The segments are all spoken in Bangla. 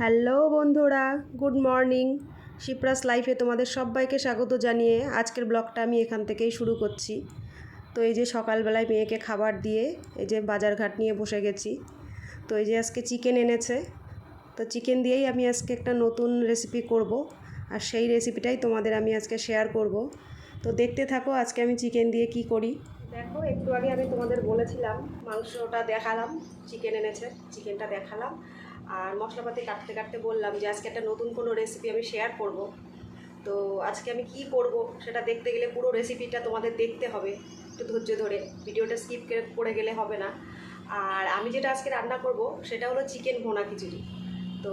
হ্যালো বন্ধুরা, গুড মর্নিং। শিপ্রাস লাইফে তোমাদের সবাইকে স্বাগত জানিয়ে আজকের ব্লগটা আমি এখান থেকেই শুরু করছি। তো এই যে সকালবেলায় মেয়েকে খাবার দিয়ে এই যে বাজারঘাট নিয়ে বসে গেছি। তো এই যে আজকে চিকেন এনেছে। তো চিকেন দিয়েই আমি আজকে একটা নতুন রেসিপি করব আর সেই রেসিপিটাই তোমাদের আমি আজকে শেয়ার করব। তো দেখতে থাকো আজকে আমি চিকেন দিয়ে কি করি। দেখো, একটু আগে আমি তোমাদের বলেছিলাম, মাংসটা দেখালাম, চিকেন এনেছে, চিকেনটা দেখালাম। আর মশলাপাতি কাটতে কাটতে বললাম যে আজকে একটা নতুন কোনো রেসিপি আমি শেয়ার করব। তো আজকে আমি কি করব সেটা দেখতে গেলে পুরো রেসিপিটা তোমাদের দেখতে হবে। একটু ধৈর্য ধরে ভিডিওটা স্কিপ করে গেলে হবে না। আর আমি যেটা আজকে রান্না করব সেটা হলো চিকেন ভোনা খিচুড়ি। তো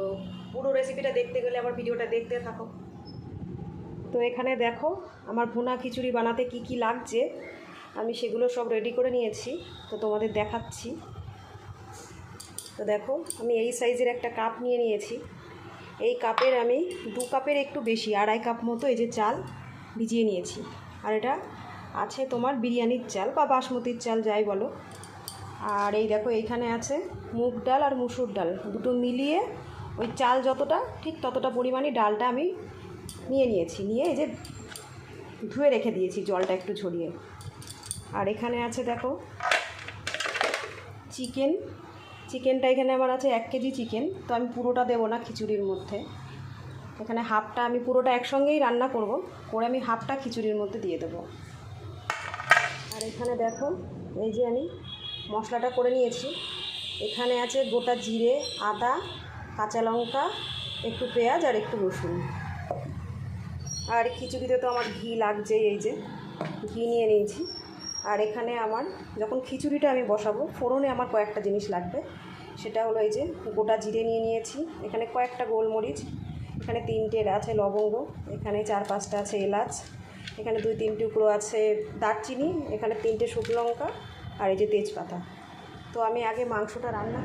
পুরো রেসিপিটা দেখতে গেলে আমার ভিডিওটা দেখতে থাকো। তো এখানে দেখো আমার ভোনা খিচুড়ি বানাতে কি কি লাগছে। আমি সেগুলো সব রেডি করে নিয়েছি। তো তোমাদের দেখাচ্ছি। তো দেখো, আমি এই সাইজের একটা কাপ নিয়ে নিয়েছি। এই কাপের আমি দু কাপের একটু বেশি, আড়াই কাপ মতো এই যে চাল ভিজিয়ে নিয়েছি। আর এটা আছে তোমার বিরিয়ানির চাল বা বাসমতির চাল, যাই বলো। আর এই দেখো, এইখানে আছে মুগ ডাল আর মুসুর ডাল। দুটো মিলিয়ে ওই চাল যতটা, ঠিক ততটা পরিমাণে ডালটা আমি নিয়ে নিয়েছি। নিয়ে এই যে ধুয়ে রেখে দিয়েছি জলটা একটু ঝরিয়ে। আর এখানে আছে দেখো, চিকেন চিকেনটা এখানে আমার আছে এক কেজি চিকেন, তো আমি পুরোটা দেবো না খিচুড়ির মধ্যে। এখানে হাফটা আমি পুরোটা একসঙ্গেই রান্না করব, করে আমি হাফটা খিচুড়ির মধ্যে দিয়ে দেবো। আর এখানে দেখো, এই যে আমি মশলাটা করে নিয়েছি। এখানে আছে গোটা জিরে, আদা, কাঁচা লঙ্কা, একটু পেঁয়াজ আর একটু রসুন। আর খিচুড়িতে তো আমার ঘি লাগছেই, এই যে ঘি নিয়ে নিয়েছি। আর এখানে আমার যখন খিচুড়িটা আমি বসাবো, ফোড়নে আমার কয়েকটা জিনিস লাগবে। সেটা হলো এই যে গোটা জিরে নিয়ে নিয়েছি, এখানে কয়েকটা গোলমরিচ, এখানে তিনটে আছে লবঙ্গ, এখানে চার পাঁচটা আছে এলাচ, এখানে দুই তিন টুকরো আছে দারচিনি, এখানে তিনটে শুকনো লঙ্কা আর এই যে তেজপাতা। তো আমি আগে মাংসটা রান্না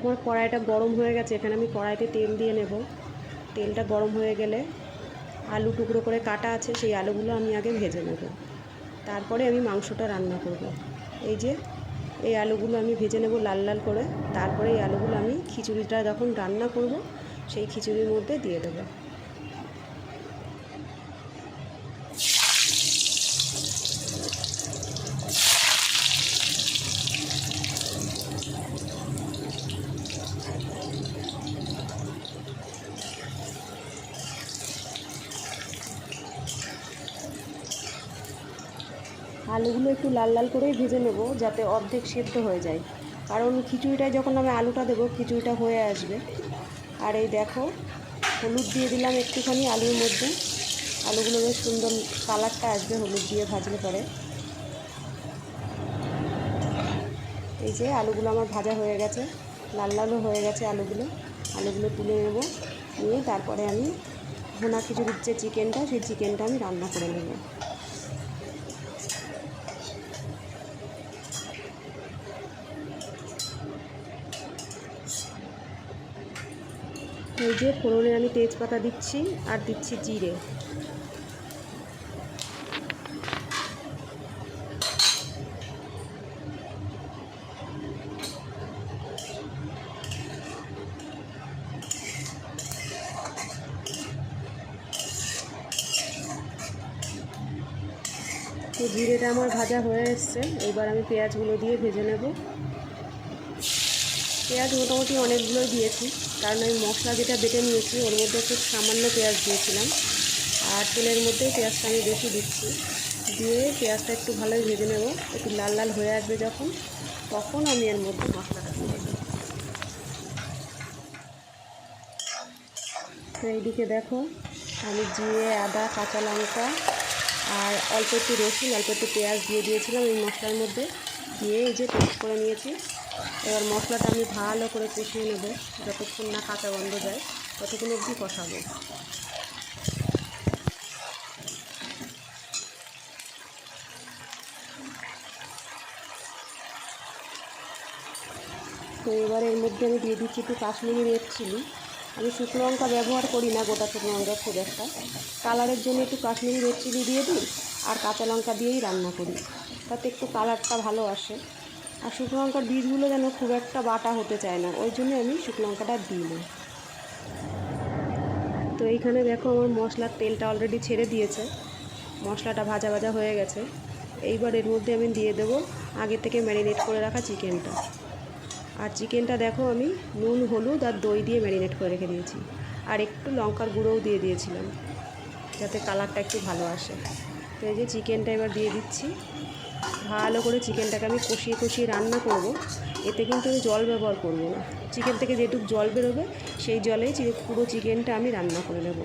আমার কড়াইটা গরম হয়ে গেছে, এখানে আমি কড়াইতে তেল দিয়ে নেব। তেলটা গরম হয়ে গেলে আলু টুকরো করে কাটা আছে, সেই আলুগুলো আমি আগে ভেজে নেব। তারপরে আমি মাংসটা রান্না করব। এই যে, এই আলুগুলো আমি ভেজে নেব লাল লাল করে। তারপরে এই আলুগুলো আমি খিচুড়িটা যখন রান্না করব, সেই খিচুড়ির মধ্যে দিয়ে দেবো। আলুগুলো একটু লাল লাল করেই ভেজে নেব যাতে অর্ধেক সেদ্ধ হয়ে যায়। কারণ খিচুড়িটায় যখন আমি আলুটা দেবো, খিচুড়িটা হয়ে আসবে। আর এই দেখো, হলুদ দিয়ে দিলাম একটুখানি আলুর মধ্যে। আলুগুলো বেশ সুন্দর কালারটা আসবে হলুদ দিয়ে ভাজলে পরে। এই যে আলুগুলো আমার ভাজা হয়ে গেছে, লাল লালও হয়ে গেছে আলুগুলো। আলুগুলো তুলে নেব, নিয়ে তারপরে আমি ভুনা খিচুড়ির যে চিকেনটা, সেই চিকেনটা আমি রান্না করে নেব। এই যে ফোড়নে আমি তেজপাতা দিচ্ছি আর দিচ্ছি জিরে। তো জিরেটা আমার ভাজা হয়ে এসছে। এবার আমি পেঁয়াজগুলো দিয়ে ভেজে নেব। পেঁয়াজ মোটামুটি অনেকগুলোই দিয়েছি। কারণ আমি মশলা যেটা বেটে নিয়েছি, ওর মধ্যে খুব সামান্য পেঁয়াজ দিয়েছিলাম। আর তেলের মধ্যেই পেঁয়াজটা আমি বেশি দিচ্ছি। দিয়ে পেঁয়াজটা একটু ভালোই ভেজে নেব। একটু লাল লাল হয়ে আসবে যখন, তখন আমি এর মধ্যে মশলাটা দিয়ে দেবো। তো এইদিকে দেখো, আমি জিরে, আদা, কাঁচা লঙ্কা আর অল্প একটু রসুন, অল্প একটু পেঁয়াজ দিয়ে দিয়েছিলাম এই মশলার মধ্যে। দিয়ে এই যে পেস্ট করে নিয়েছি। এবার মশলাটা আমি ভালো করে কষিয়ে নেব, যতক্ষণ না কাঁচা গন্ধ যায়, ততক্ষণ অবধি কষাবো। তো এবার এর মধ্যে আমি দিয়ে দিচ্ছি একটু কাশ্মীরি রেড চিলি। আমি শুকনো লঙ্কা ব্যবহার করি না, গোটা শুকনো লঙ্কা খুব একটা। কালারের জন্য একটু কাশ্মীরি রেড চিলি দিয়ে দিই, আর কাঁচা লঙ্কা দিয়েই রান্না করি। তাতে একটু কালারটা ভালো আসে। আর শুকনো লঙ্কার বীজগুলো যেন খুব একটা বাটা হতে চায় না, ওই জন্য আমি শুকনো লঙ্কাটা দিই না। তো এইখানে দেখো আমার মশলার তেলটা অলরেডি ছেড়ে দিয়েছে। মশলাটা ভাজা ভাজা হয়ে গেছে। এইবার এর মধ্যে আমি দিয়ে দেবো আগে থেকে ম্যারিনেট করে রাখা চিকেনটা আর চিকেনটা দেখো আমি নুন, হলুদ আর দই দিয়ে ম্যারিনেট করে রেখে দিয়েছি। আর একটু লঙ্কার গুঁড়োও দিয়ে দিয়েছিলাম, যাতে কালারটা একটু ভালো আসে। তো এই যে চিকেনটা এবার দিয়ে দিচ্ছি। ভালো করে চিকেনটাকে আমি কষিয়ে কষিয়ে রান্না করব। এতে কিন্তু আমি জল ব্যবহার করব না। চিকেন থেকে যেটুকু জল বেরোবে, সেই জলেই পুরো চিকেনটা আমি রান্না করে নেব।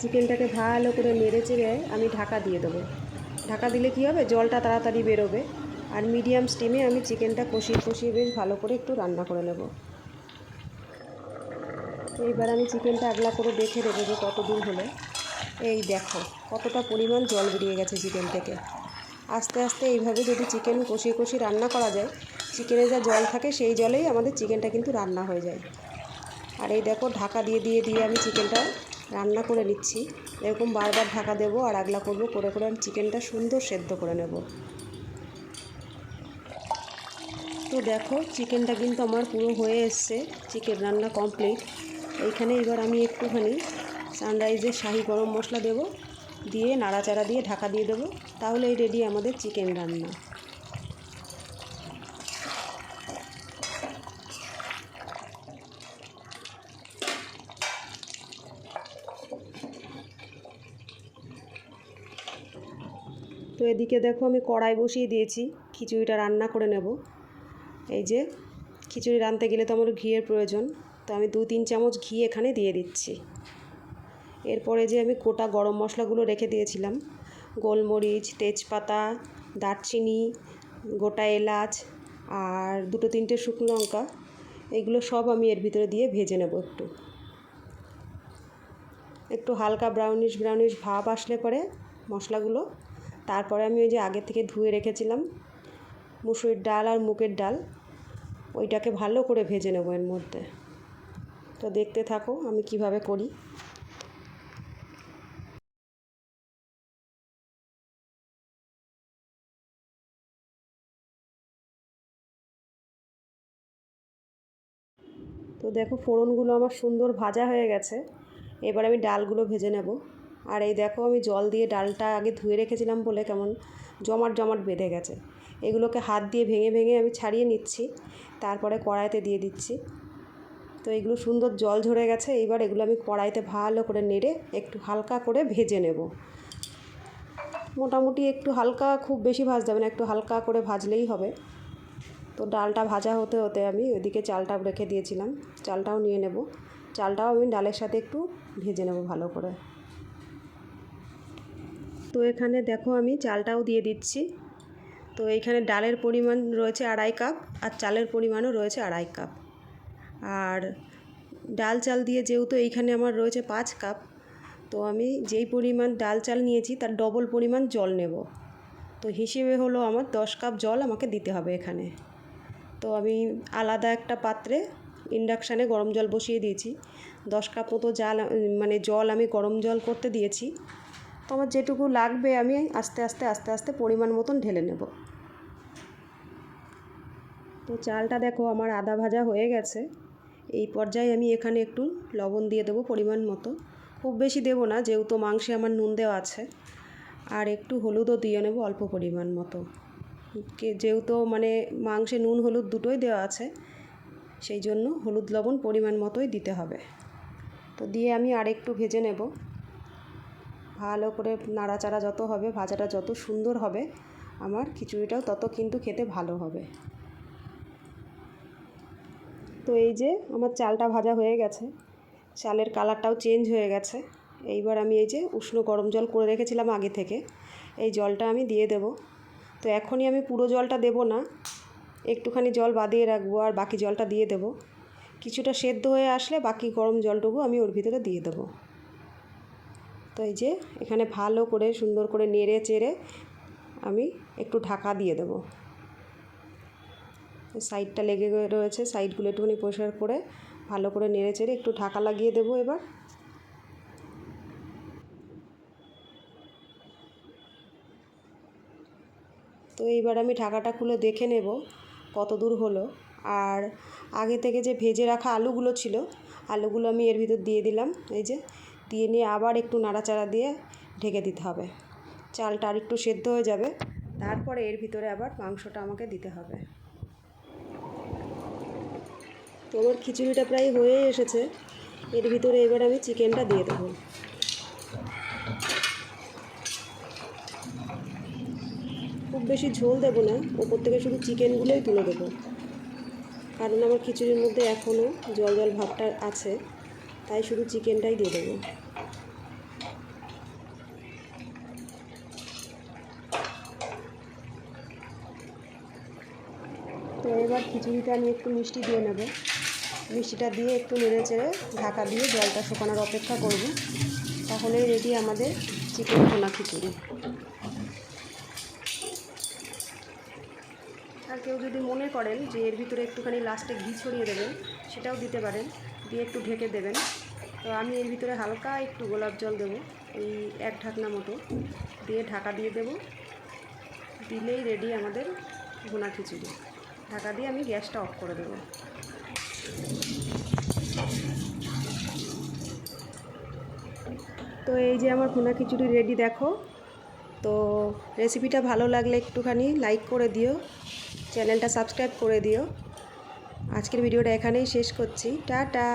চিকেনটাকে ভালো করে নেড়ে চেড়ে আমি ঢাকা দিয়ে দেবো। ঢাকা দিলে কী হবে? জলটা তাড়াতাড়ি বেরোবে। আর মিডিয়াম স্টিমে আমি চিকেনটা কষিয়ে কষিয়ে বেশ ভালো করে একটু রান্না করে নেব। এইবার আমি চিকেনটা আগলা করে দেখে দেবো যে কত দূর হলো। এই দেখো, কতটা পরিমাণ জল বেরিয়ে গেছে চিকেন থেকে। আস্তে আস্তে এইভাবে যদি চিকেন কষিয়ে কষিয়ে রান্না করা যায়, চিকেনে যা জল থাকে সেই জলেই আমাদের চিকেনটা কিন্তু রান্না হয়ে যায়। আর এই দেখো, ঢাকা দিয়ে দিয়ে দিয়ে আমি চিকেনটা রান্না করে নিচ্ছি। এরকম বারবার ঢাকা দেবো আর আগলা করব, করে করে চিকেনটা সুন্দর সেদ্ধ করে নেব। তো দেখো চিকেনটা কিন্তু আমার পুরো হয়ে এসছে চিকেন রান্না কমপ্লিট এইখানে এবার আমি একটুখানি সানরাইজের শাহি গরম মশলা দেবো, দিয়ে নাড়াচাড়া দিয়ে ঢাকা দিয়ে দেবো। তাহলেই রেডি আমাদের চিকেন রান্না। এদিকে দেখো আমি কড়াই বসিয়ে দিয়েছি, খিচুড়িটা রান্না করে নেব। এই যে, খিচুড়ি রাঁধতে গেলে তো আমার ঘিয়ের প্রয়োজন, তো আমি দু তিন চামচ ঘি এখানে দিয়ে দিচ্ছি। এরপরে যে আমি গোটা গরম মশলাগুলো রেখে দিয়েছিলাম, গোলমরিচ, তেজপাতা, দারচিনি, গোটা এলাচ আর দুটো তিনটে শুকনো লঙ্কা, এগুলো সব আমি এর ভিতরে দিয়ে ভেজে নেব একটু। একটু হালকা ব্রাউনিশ ব্রাউনিশ ভাব আসলে পরে মশলাগুলো তারপরে আমি ওই যে আগে থেকে ধুয়ে রেখেছিলাম মুসুরির ডাল আর মুগের ডাল, ওইটাকে ভালো করে ভেজে নেব এর মধ্যে। তো দেখতে থাকো আমি কীভাবে করি। তো দেখো ফোড়নগুলো আমার সুন্দর ভাজা হয়ে গেছে, এবার আমি ডালগুলো ভেজে নেব। আর এই দেখো আমি জল দিয়ে ডালটা আগে ধুয়ে রেখেছিলাম বলে কেমন জমাট জমাট বেঁধে গেছে। এগুলোকে হাত দিয়ে ভেঙে ভেঙে আমি ছাড়িয়ে নিচ্ছি। তারপরে কড়াইতে দিয়ে দিচ্ছি। তো এগুলো সুন্দর জল ঝরে গেছে। এইবার এগুলো আমি কড়াইতে ভালো করে নেড়ে একটু হালকা করে ভেজে নেব। মোটামুটি একটু হালকা, খুব বেশি ভাজতে হবে না, একটু হালকা করে ভাজলেই হবে। তো ডালটা ভাজা হতে হতে আমি ওইদিকে চালটা রেখে দিয়েছিলাম। চালটাও নিয়ে নেব। চালটাও আমি ডালের সাথে একটু ভেজে নেব ভালো করে। তো এখানে দেখো আমি চালটাও দিয়ে দিচ্ছি। তো এইখানে ডালের পরিমাণ রয়েছে আড়াই কাপ আর চালের পরিমাণও রয়েছে আড়াই কাপ। আর ডাল চাল দিয়ে যেহেতু এইখানে আমার রয়েছে পাঁচ কাপ, তো আমি যেই পরিমাণ ডাল চাল নিয়েছি তার ডবল পরিমাণ জল নেব। তো হিসেবে হলো আমার দশ কাপ জল আমাকে দিতে হবে এখানে। তো আমি আলাদা একটা পাত্রে ইন্ডাকশানে গরম জল বসিয়ে দিয়েছি। দশ কাপ মতো জাল মানে জল আমি গরম জল করতে দিয়েছি। তো আমার যেটুকু লাগবে আমি আস্তে আস্তে আস্তে আস্তে পরিমাণ মতন ঢেলে নেব। তো চালটা দেখো আমার আদা ভাজা হয়ে গেছে। এই পর্যায়ে আমি এখানে একটু লবণ দিয়ে দেবো পরিমাণ মতো। খুব বেশি দেবো না, যেহেতু মাংসে আমার নুন দেওয়া আছে। আর একটু হলুদও দিয়ে নেব অল্প পরিমাণ মতো। যেহেতু মানে মাংসে নুন হলুদ দুটোই দেওয়া আছে, সেই জন্য হলুদ লবণ পরিমাণ মতোই দিতে হবে। তো দিয়ে আমি আর একটু ভেজে নেব। ভালো করে নাড়াচাড়া যত হবে, ভাজাটা যত সুন্দর হবে, আমার খিচুড়িটাও তত কিন্তু খেতে ভালো হবে। তো এই যে আমার চালটা ভাজা হয়ে গেছে, চালের কালারটাও চেঞ্জ হয়ে গেছে। এইবার আমি এই যে উষ্ণ গরম জল করে রেখেছিলাম আগে থেকে, এই জলটা আমি দিয়ে দেব। তো এখনই আমি পুরো জলটা দেব না, একটুখানি জল বাদিয়ে রাখব আর বাকি জলটা দিয়ে দেব। কিছুটা সেদ্ধ হয়ে আসলে বাকি গরম জলটুকু আমি ওর ভিতরে দিয়ে দেবো। তো এই যে এখানে ভালো করে সুন্দর করে নেড়ে চেড়ে আমি একটু ঢাকা দিয়ে দেবো। সাইডটা লেগে রয়েছে, সাইডগুলো একটুখানি পরিষ্কার করে ভালো করে নেড়ে চেড়ে একটু ঢাকা লাগিয়ে দেবো এবার। তো এইবার আমি ঢাকাটা খুলে দেখে নেব কত দূর হলো। আর আগে থেকে যে ভেজে রাখা আলুগুলো ছিল, আলুগুলো আমি এর ভিতর দিয়ে দিলাম। এই যে দিয়ে নিয়ে আবার একটু নাড়াচাড়া দিয়ে ঢেকে দিতে হবে। চালটা আর একটু সেদ্ধ হয়ে যাবে। তারপরে এর ভিতরে আবার মাংসটা আমাকে দিতে হবে। তো আমার খিচুড়িটা প্রায় হয়ে এসেছে। এর ভিতরে এবার আমি চিকেনটা দিয়ে দেবো। খুব বেশি ঝোল দেবো না। ওপর থেকে শুধু চিকেনগুলোই তুলে দেবো। কারণ আমার খিচুড়ির মধ্যে এখনও জল জল ভাবটা আছে। তাই শুধু চিকেনটাই দিয়ে দেবো। তো এবার খিচুড়িটা আমি একটু মিষ্টি দিয়ে নেব। মিষ্টিটা দিয়ে একটু নেড়ে চেড়ে ঢাকা দিয়ে জলটা শুকানোর অপেক্ষা করব। তাহলেই রেডি আমাদের চিকেন ভোনা খিচুড়ি। আর কেউ যদি মনে করেন যে এর ভিতরে একটুখানি লাস্টে ঘি ছড়িয়ে দেবেন, সেটাও দিতে পারেন। দিয়ে একটু ঢেকে দেবেন। তো আমি এর ভিতরে হালকা একটু গোলাপ জল দেবো, এই এক ঢাকনা মতো। দিয়ে ঢাকা দিয়ে দেবো, দিলেই রেডি আমাদের ভুনা খিচুড়ি। ঢাকা দিয়ে আমি গ্যাসটা অফ করে দেবো। তো এই যে আমার ভুনা খিচুড়ি রেডি দেখো। তো রেসিপিটা ভালো লাগলে একটুখানি লাইক করে দিও চ্যানেলটা সাবস্ক্রাইব করে দিও। আজকের ভিডিওটা এখানেই শেষ করছি। টাটা!